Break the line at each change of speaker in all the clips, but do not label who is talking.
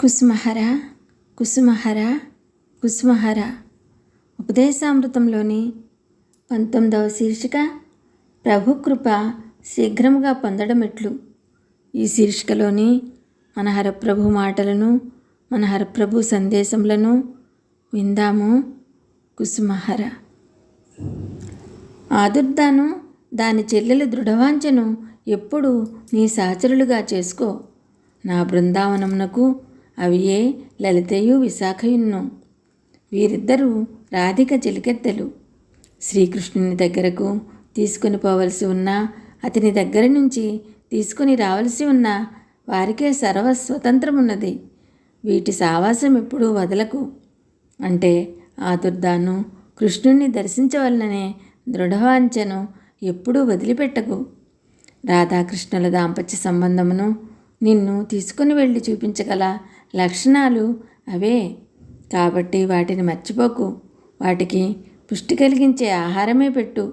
కుసుమహర కుసుమహర కుసుమహర. ఉపదేశామృతంలోని పంతొమ్మిదవ శీర్షిక ప్రభు కృప శీఘ్రముగా పొందడం ఎట్లు ఈ శీర్షికలోని మన హరప్రభు మాటలను మన హరప్రభు సందేశములను విందాము. కుసుమహర. ఆదుర్దాను దాని చెల్లెలు దృఢవాంఛను ఎప్పుడు నీ సహచరులుగా చేసుకో. నా బృందావనమునకు అవియే లలితయు విశాఖయున్ను. వీరిద్దరూ రాధిక చిలికెత్తెలు శ్రీకృష్ణుని దగ్గరకు తీసుకొని పోవలసి ఉన్న అతని దగ్గర నుంచి తీసుకొని రావలసి ఉన్న వారికే సర్వ స్వతంత్రమున్నది వీటి సావాసం ఎప్పుడూ వదలకు. అంటే ఆతుర్దాను కృష్ణుణ్ణి దర్శించవలననే దృఢవాంఛను ఎప్పుడూ వదిలిపెట్టకు. రాధాకృష్ణుల దాంపత్య సంబంధమును నిన్ను తీసుకుని వెళ్ళి చూపించగల లక్షణాలు అవే. కాబట్టి వాటిని మర్చిపోకు. వాటికి పుష్టి కలిగించే ఆహారమే పెట్టు.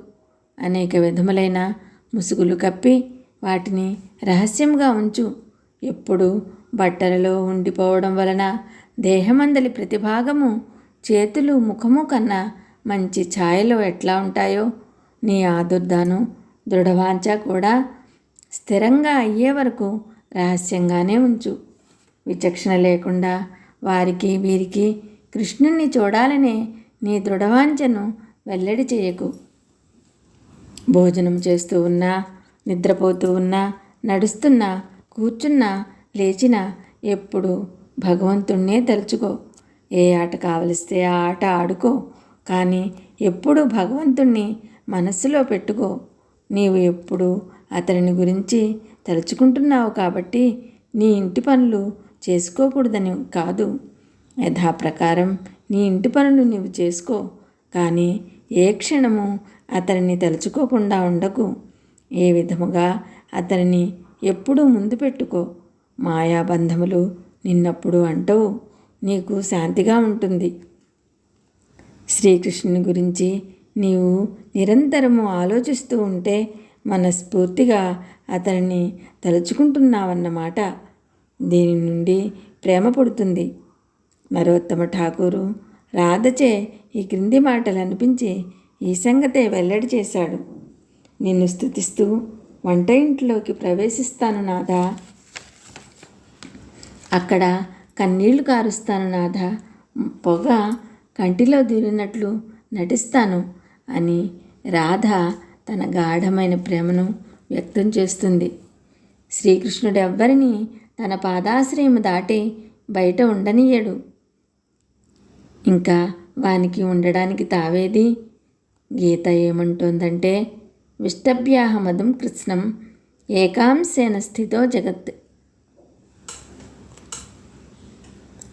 అనేక విధములైన ముసుగులు కప్పి వాటిని రహస్యంగా ఉంచు. ఎప్పుడు బట్టలలో ఉండిపోవడం వలన దేహమందలి ప్రతిభాగము చేతులు ముఖము కన్నా మంచి ఛాయలు ఎట్లా ఉంటాయో నీ ఆదుర్దాను దృఢవాంఛ కూడా స్థిరంగా అయ్యే వరకు రహస్యంగానే ఉంచు. విచక్షణ లేకుండా వారికి వీరికి కృష్ణుణ్ణి చూడాలనే నీ దృఢవాంఛను వెల్లడి చేయకు. భోజనం చేస్తూ ఉన్నా నిద్రపోతూ ఉన్నా నడుస్తున్నా కూర్చున్నా లేచినా ఎప్పుడు భగవంతుణ్ణే తలుచుకో. ఏ ఆట కావలిస్తే ఆ ఆట ఆడుకో కానీ ఎప్పుడు భగవంతుణ్ణి మనస్సులో పెట్టుకో. నీవు ఎప్పుడు అతనిని గురించి తలుచుకుంటున్నావు కాబట్టి నీ ఇంటి పనులు చేసుకోకూడదని కాదు. యథాప్రకారం నీ ఇంటి పనులు నీవు చేసుకో. కానీ ఏ క్షణము అతనిని తలుచుకోకుండా ఉండకు. ఏ విధముగా అతనిని ఎప్పుడూ ముందు పెట్టుకో. మాయాబంధములు నిన్నప్పుడు అంటవు. నీకు శాంతిగా ఉంటుంది. శ్రీకృష్ణుని గురించి నీవు నిరంతరము ఆలోచిస్తూ ఉంటే మనస్ఫూర్తిగా అతనిని తలుచుకుంటున్నావన్నమాట. దీని నుండి ప్రేమ పుడుతుంది. నరోత్తమ ఠాకూరు రాధచే ఈ క్రింది మాటలు అనిపించి ఈ సంగతే వెల్లడి చేశాడు. నిన్ను స్థుతిస్తూ వంట ఇంట్లోకి ప్రవేశిస్తాను నాదా అక్కడ కన్నీళ్ళు కారుస్తాను నాథా. పొగ కంటిలో దూరినట్లు నటిస్తాను అని రాధ తన గాఢమైన ప్రేమను వ్యక్తం చేస్తుంది. శ్రీకృష్ణుడు ఎవ్వరిని తన పాదాశ్రయం దాటి బయట ఉండనీయడు. ఇంకా వానికి ఉండడానికి తావేది? గీత ఏమంటోందంటే విష్టభ్యాహమదం కృష్ణం ఏకాంశేన స్థితో జగత్.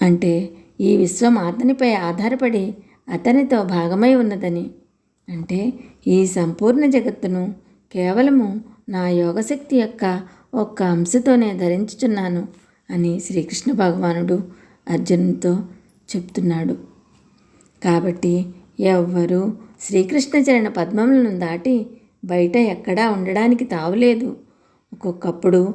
అంటే ఈ విశ్వం అతనిపై ఆధారపడి అతనితో భాగమై ఉన్నదని. అంటే ఈ సంపూర్ణ జగత్తును కేవలము నా యోగశక్తి యొక్క ఒక్క అంశతోనే ధరించుచున్నాను అని శ్రీకృష్ణ భగవానుడు అర్జునుతో చెప్తున్నాడు. కాబట్టి ఎవ్వరూ శ్రీకృష్ణ చరణ పద్మములను దాటి బయట ఎక్కడా ఉండడానికి తావులేదు. ఒక్కొక్కప్పుడు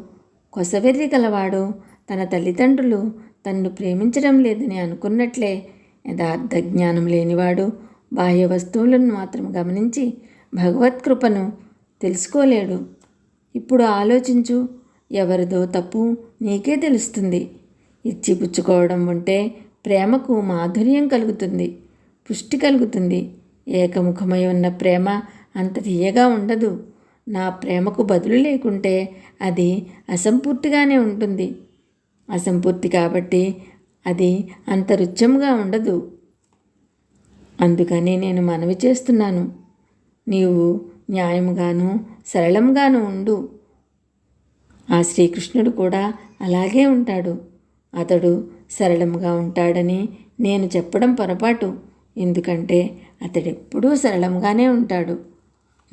కొసవెర్రి గలవాడు తన తల్లిదండ్రులు తన్ను ప్రేమించడం లేదని అనుకున్నట్లే యథార్థ జ్ఞానం లేనివాడు బాహ్య వస్తువులను మాత్రం గమనించి భగవత్కృపను తెలుసుకోలేడు. ఇప్పుడు ఆలోచించు. ఎవరిదో తప్పు నీకే తెలుస్తుంది. ఇచ్చి పుచ్చుకోవడం ఉంటే ప్రేమకు మాధుర్యం కలుగుతుంది. పుష్టి కలుగుతుంది. ఏకముఖమై ఉన్న ప్రేమ అంత తీయగా ఉండదు. నా ప్రేమకు బదులు లేకుంటే అది అసంపూర్తిగానే ఉంటుంది. అసంపూర్తి కాబట్టి అది అంత రుచ్యముగా ఉండదు. అందుకని నేను మనవి చేస్తున్నాను. నీవు న్యాయముగాను సరళంగాను ఉండు. ఆ శ్రీకృష్ణుడు కూడా అలాగే ఉంటాడు. అతడు సరళంగా ఉంటాడని నేను చెప్పడం పొరపాటు. ఎందుకంటే అతడెప్పుడూ సరళంగానే ఉంటాడు.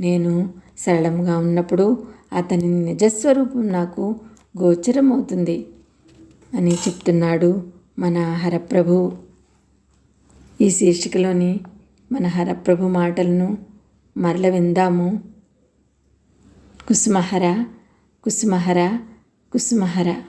నేను సరళంగా ఉన్నప్పుడు అతని నిజస్వరూపం నాకు గోచరమవుతుంది అని చెప్తున్నాడు మన హరప్రభు. ఈ శీర్షికలోని మన హరప్రభు మాటలను మరల విందాము. కుసుమహర కుసుమహర కుసుమహర.